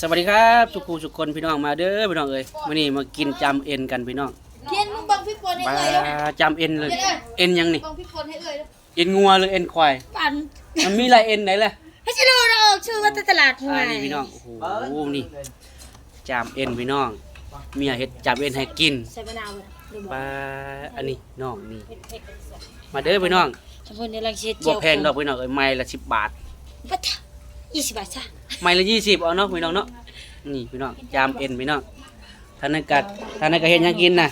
สวัสดีครับทุกผู้ทุกคนพี่น้องมาเด้อพี่น้องเอ้ยมื้อนี้มากินจำเอ็นกันพี่น้องเทียนมึงบังพี่ฝนให้ปลาเอ่ยแล้วจำเอ็นเลยเอ็นยังนี่บังพี่ฝนให้เอ่ยแล้วเอ็นงัวหรือเอ็นควายปั่นมันมีหลายเอ็นไหนล่ะให้ฉันดูเราออกชื่อว่าตลาดหวอ่ายนี่พี่น้องโอ้โหนี่จำเอ็นพี่น้องเมียเฮ็ดจำเอ็นให้กินใส่มะนาวเลยดูปลาอันนี้น้องนี่มาเด้อพี่น้องสมมติในรังเชียบ่แพงดอกพี่น้องเอ้ยไม้ละ10บาทบัตร ยี่สิบบาทจ้ะไม้ละ20เอาเนาะพี่น้องเนาะนี่พี่น้องจำเอ็นพี่น้องท่านนั้นกัดท่านนั้นก็เฮ็ดหยังกินน่ะ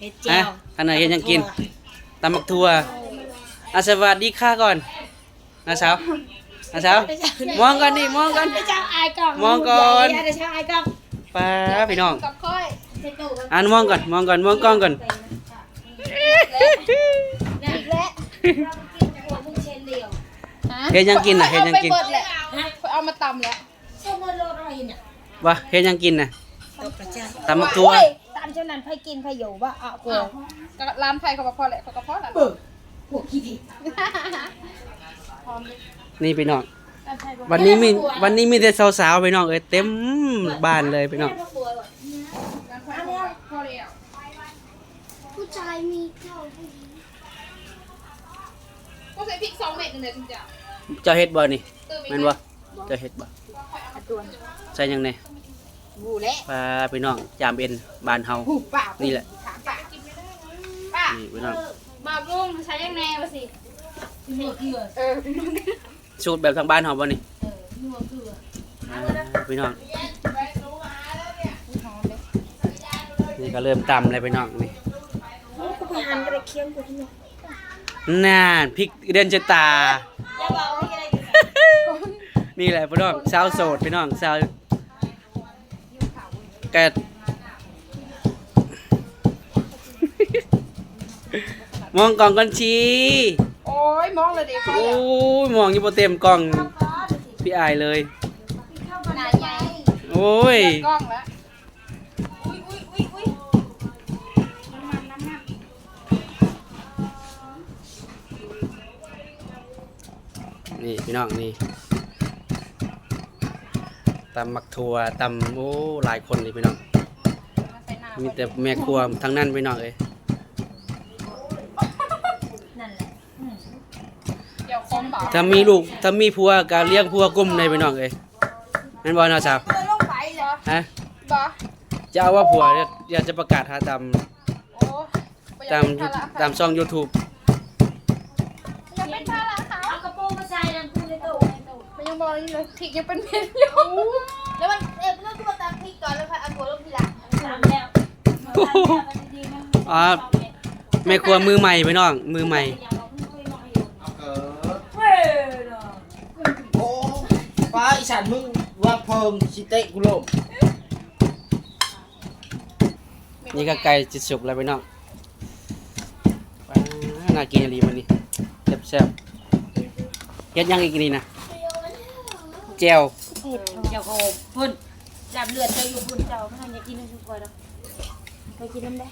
เฮ็ดฮะเจียวท่านนั้นเฮ็ดหยังกินตำบักทัวอาสวัสดีค่ะก่อนนาสาวนาสาวมองกันดิมองกันเดี๋ยวเจ้าอายกล้องมองก่อนเดี๋ยวเจ้าอายกล้องป้าพี่น้องกับค่อยเช็ดตู้กันอ่านมองก่อนมองก่อนมองกล้องก่อนนี่และเรากินหัวพุ่งเชนเดียวเฮ็ดหยังกินน่ะเฮ็ดหยังกินอาไปเบิดแหละฮะเอามา ตำแล้วสมมติโลดอะไรเนี่ย ว่าเฮ็ดหยังกินน่ะตกกระจายตำบักทัว โอ้ยตามเจ้านั้นไผกินไผอยู่ว่าอะกูก็ร้านไทยเขาบอกพอแหละเขาก็พอแหละพวกขี้ดินี่พี่น้องวันนี้มีวันนี้มีแต่สาวๆพี่น้องเอ้ยเต็มบ้านเลยพี่น้อง ร้านไทยเขาบอกพอแล้วผู้ชายมีเท่าผู้หญิงก็ใส่พริกสองเม็ดนึงเดียวจริงจ้ะเจ้าเฮ็ดบ่นี่เติมอีกแม่นบ่เจ้าเฮ็ดบ่ใส่หยังแน่บูเละป้าพี่น้องจามเอ็นบ้านเฮา หูป่านี่แหละถามป่าป้านี่พี่น้องบอกลุงใช้ยังไงวะสินัวเกลือเออสูตรแบบทางบ้านเฮาบ่นี่เออนัวเกลืออ่าพี่น้อง หอมเลยนี่ก็เริ่มตำเลยพี่น้องนี่กูไปหันกระเคียงกูที่นี่น่านพริกเดือนชะตาอย่าบอกว่าอะไร นี่แหละพี่น้องสาวโสดพี่น้องสาวแกมองกล่องกันชีโอ้ยมองเลยเด็กโอ้ยมองอยู่บ่เต็มกล่องพี่อายเลยนายใหญ่โอ้ยกล้องแล้วอุ้ยอุ้ยอุ้ยอุ้ยน้ำมันน้ำมันนี่พี่น้องนี่ ตำมักทัวตำโอ้หลายคนเลยพี่น้องมาใส่น้ำมีแต่แม่ครัวทั้งนั้นพี่น้องเอ้ยนั่นแหละเดี๋ยวคมเปล่าถ้ามีลูกถ้ามีผัวก็เลี้ยงผัวกุ้มในพี่น้องเอ้ยนั่นบ่นะสาวเออลงไปเหรอฮะบ่จะเอาว่าผัวเนี่ยอยากจะประกาศหาตามโอ้บ่อยากตามเป็นภระตามช่อง YouTube บอกอยู่เลยพริกยังเป็นเม็ดอยู่แล้วมันเอ๊ะมันต้องตัวตามพริกก่อนแล้วค่อยเอาตัวลงทีหลังตามแล้วอ๋อแม่ครัวมือใหม่พี่น้อง มือใหม่โอ้ป้าอีสันมึงว่าเพิงสิเตะกูโลมนี่ก็ไก่จิตสุกแล้วพี่น้องว้าน่ากินอะไรมันนี่แซ่บๆเฮ็ดยังอีกนี่นะ แจ่วเจ้าโคมพุ่นจับเลือดเจ้าอยู่พุ่นเจ้าไม่ทันจะกินน้ำซุปก่อนหรอกไปกินน้ำได้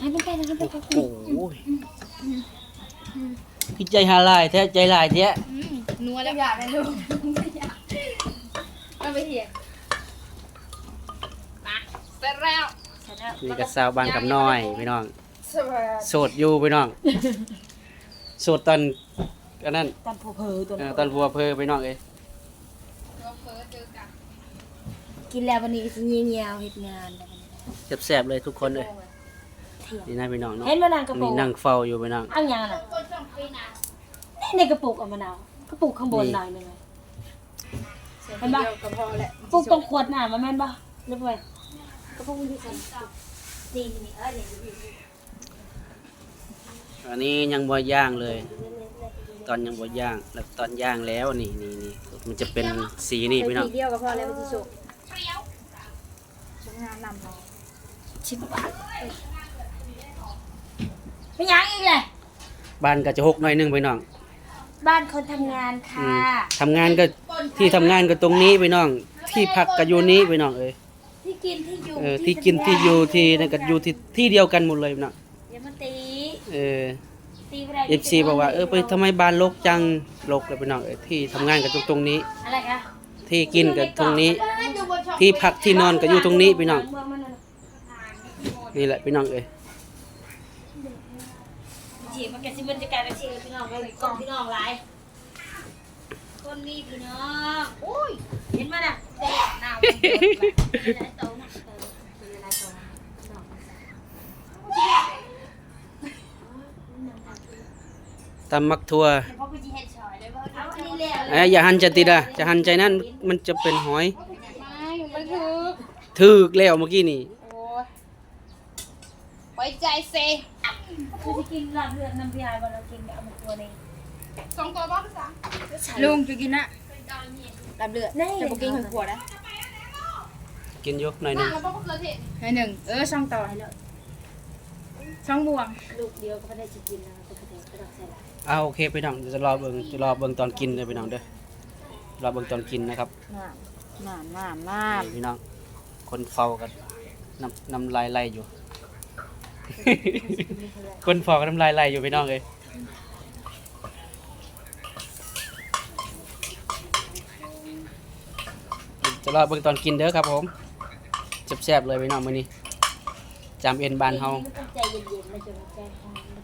ให้มันไปนะให้มันไปโอ้ยพี่ใจหาลายแท้ใจลายแท้นัวแล้วอยากเลยลูกเอาไปเถียงมาเสร็จแล้วนี่ก็สาวบางกับน้อยพี่น้องสวัสดีโสดอยู่พี่น้อง โสดตอน อันนั้นตอนผู้เพอตัวเออตอนพัวเพอพี่น้องเอ้ยเราเฟิร์สเจอกันกินแล้ววันนี้สิเงียเงียวเฮ็ดงานแล้ววันนี้แซ่บๆเลยทุกคนเลยเที่ยงนี่นะพี่น้องเนาะเห็นมะนาวกระปุนี่กนั่งเฝ้าอยู่พี่น้อง เอาอย่างน่ะนี่ในกระปุกเอามะนาวกระปุกข้างบนหน่อยหนึงเลยเห็นปะเดียวก็พอแหละกระปุกตรงขวดน่ะมันแม่นปะเรียบร้อยกระปุกมันอยู่กันนี่นี่เอ้ยนี่อันนี้ยังบ่ย่างเลย ตอนยังบ่ย่าง แล้วตอนย่างแล้วนี่นี่นี่มันจะเป็นสีนี่พี่น้องทีเดียวก็พอแล้วมันสิสุกทำงานนำเราชิบบาทเป็นยังอีกเลยบ้านก็จะหกหน่อยหนึงพี่น้อง บ้านคนทำงานอืค่ะมทำงานก็ที่ทำงานก็ตรงนี้พี่น้อง ที่พักก็อยู่นี้พี่น้องเอ้ยที่กินที่อยู่เออที่กินที่อยู่ที่นั่นก็อยู่ที่ที่เดียวกันหมดเลยพี่น้องอย่ามาตีเออตีบ่ได้ เอฟซีบอกว่าเออไปทำไมบ้านรกจังรกเลยพี่น้องเออที่ทำงานกันตรงตรงนี้ อะไรคะที่กินกันตรงนี้ ที่พักที่นอนก็อยู่ตรงนี้พี่น้องเมืองมันน่ะนี่แหละพี่น้องเอ้ยจีมันก็สิบรรยากาศแบบนี้เลยพี่น้องเลยกล่องพี่น้องหลายคนมีพี่น้องโอ้ยเห็นมั้ยน่ะแดดหนาวมันเยอะไปหลายโตนะเออเป็นหลายโตนะน้อง ตำมักทั่วแต่พ่อกูสิเฮ็ดซอยเลยบ่เอาอันนี้แล้วเอ้ยอย่าหันจะติดอะจะหันใจนั่นมันจะเป็นหอยไม่มันคือถึกแล้วเมื่อกี้นี่โอ้ยไว้ใจเซกูสิกินลาบเลือดน้ำพี่หายบ่เรากินเอามาตัวนี้สองตัวบ้างภาษาลุงจะกินนะลาบเลือดจะบุกินหัวขวดนะกินอยกหน่อยหนึงให้หนึ่งเออช่องต่อให้เลยช่องบวงลูกเดียวก็บ่ได้สิกินนะก็บ่ได้ก็ต้องใส่หลาย เอาโอเคพี่น้องเดี๋ยวจะรอเบิ่งจะรอเบิ่งตอนกินเลยพี่น้องเด้อรอเบิ่งตอนกินนะครับน้ำน้ำน้นี่พี่น้องคนเฝ้ากันน้ำน้ำลายไหลอยู่ คนเฝ้ากันน้ำลายไหลอยู่พี่น้องเลยจะรอเบิ่งตอนกินเด้อครับผมแซ่บๆเลยพี่น้องมื้อนี้จำเอ็นบานเฮามันต้องใจเย็นๆมันจะใจคอมั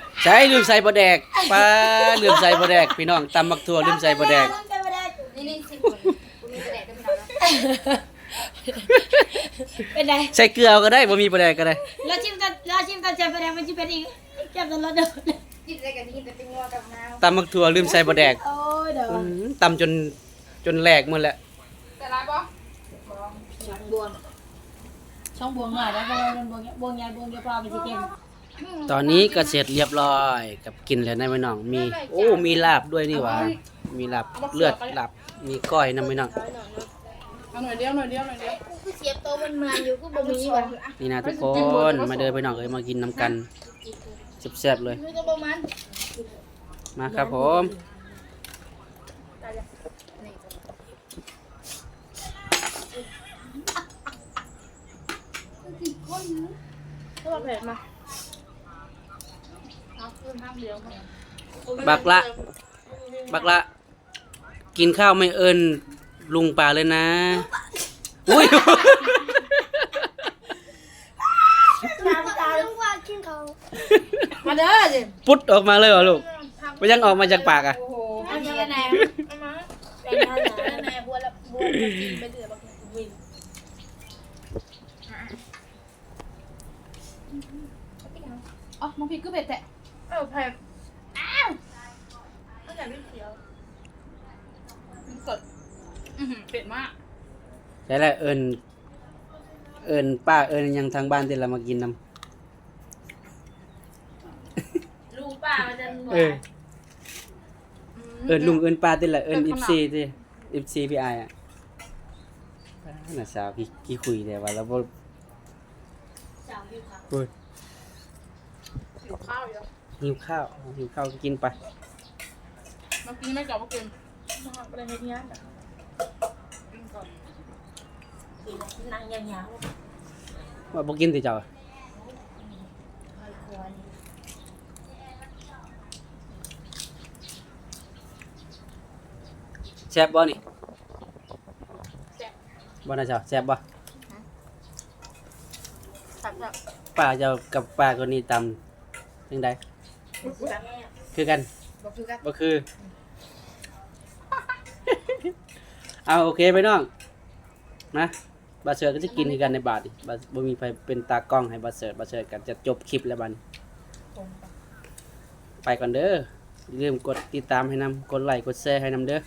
น ใช่ลืมใส่บะแดกป้าลืมใส่บะแดกพี่น้องตำมักทั่วลืมใส่บะแดกำนี่นี่สิคุณคุณมีกระแดกด้วยพี่น้องนะเป็นไรใส่เกลือก็ได้บ่มีบะแดกก็ได้เราชิมตอนเราชิมตอนจะเป็นไรมันจะเป็นอีกจับตอนเราเดินกินอะไรกันกินแต่เป็นงัวกับน้ตำมักทั่วลืมใส่บะแดกโอ้ยเดี๋ยวอื้อหือตำจนจนแหลกหมดแล้วแต่ร้ายปะช่องบวงช่องบวงหน่อยแล้วบวงบวงบวงใหญ่บวงใหญ่พอมันจะเต็ม ตอนนี้ก็เสร็จเรียบร้อยกับกินแล้วนะพี่น้องมีโอ้มีลาบด้วยนี่หว่ามีลาบเลือดลาบมีก้อยนะพี่น้องเอาหน่อยเดียวหน่อยเดียวหน่อยเดียวกูเสียบโตมันมาอยู่กูบ่มีว่ะนี่นะทุกคนมาเดินพี่น้องเอ้ยมากินน้ำกันแซ่บๆเลยมีก็บ่มันมาครับผมตัวเผ็ดมาเอาขึ้นห้ามเลี้ยงมา บักละ บักละ กินข้าวไม่เอินลุงป่าเลยนะ อุ้ยน้ำตาลุงว่ากินเขามาเด้อสิปุ๊ดออกมาเลยเหรอลูกไปยังออกมาจากปากอะโอ้โหอันนี้แน่เอามาเป็นท่านนะแม่บัวละบัวกินไปเดือดบักวินอ๋อน้องพีก็เผ็ดแตะ เออเผ็ดอ้าวตั้งแต่ไม่เขียวมันสดอือหือเผ็ดมากใช่แล้วเอินเอินป้าเอินยังทางบ้านที่เรามากินน้ลุงป้ามันจะำเออเอินลุงเอินป้าที่ละเอินอิฟซีที่อิฟซีพี่ไอายอะน่าสาวพี่กี่คุยแต่ว่าเราบ่สาวอยู่ครับพูดหิวข้าวอยู่ หิวข้าวหิวข้าวก็กินไปเมื่อกี้ไม่กลับมากินมาไปเลยเฮ็ดงานอะกินก่อนนั่งยาวว่าบ่กินติเจ้าๆควรแซ่บบ่นี่แซ่บบ่น่าเจ้าแซ่บบ่สับสับป้าเจ้ากับป้าคนนี้ตำจังได คือกันบอกคือกันบ่คือ เอาโอเคไปน้องนะบาเสิร์ตก็จะกินคือกันในบาทนี่บาบ่มีไฟเป็นตากล้องให้บาเสิร์ตบาเสิร์ตกันจะจบคลิปแล้วบัดนี้ไปก่อนเด้ออย่าลืมกดติดตามให้นำกดไลค์กดแชร์ให้นำเด้อ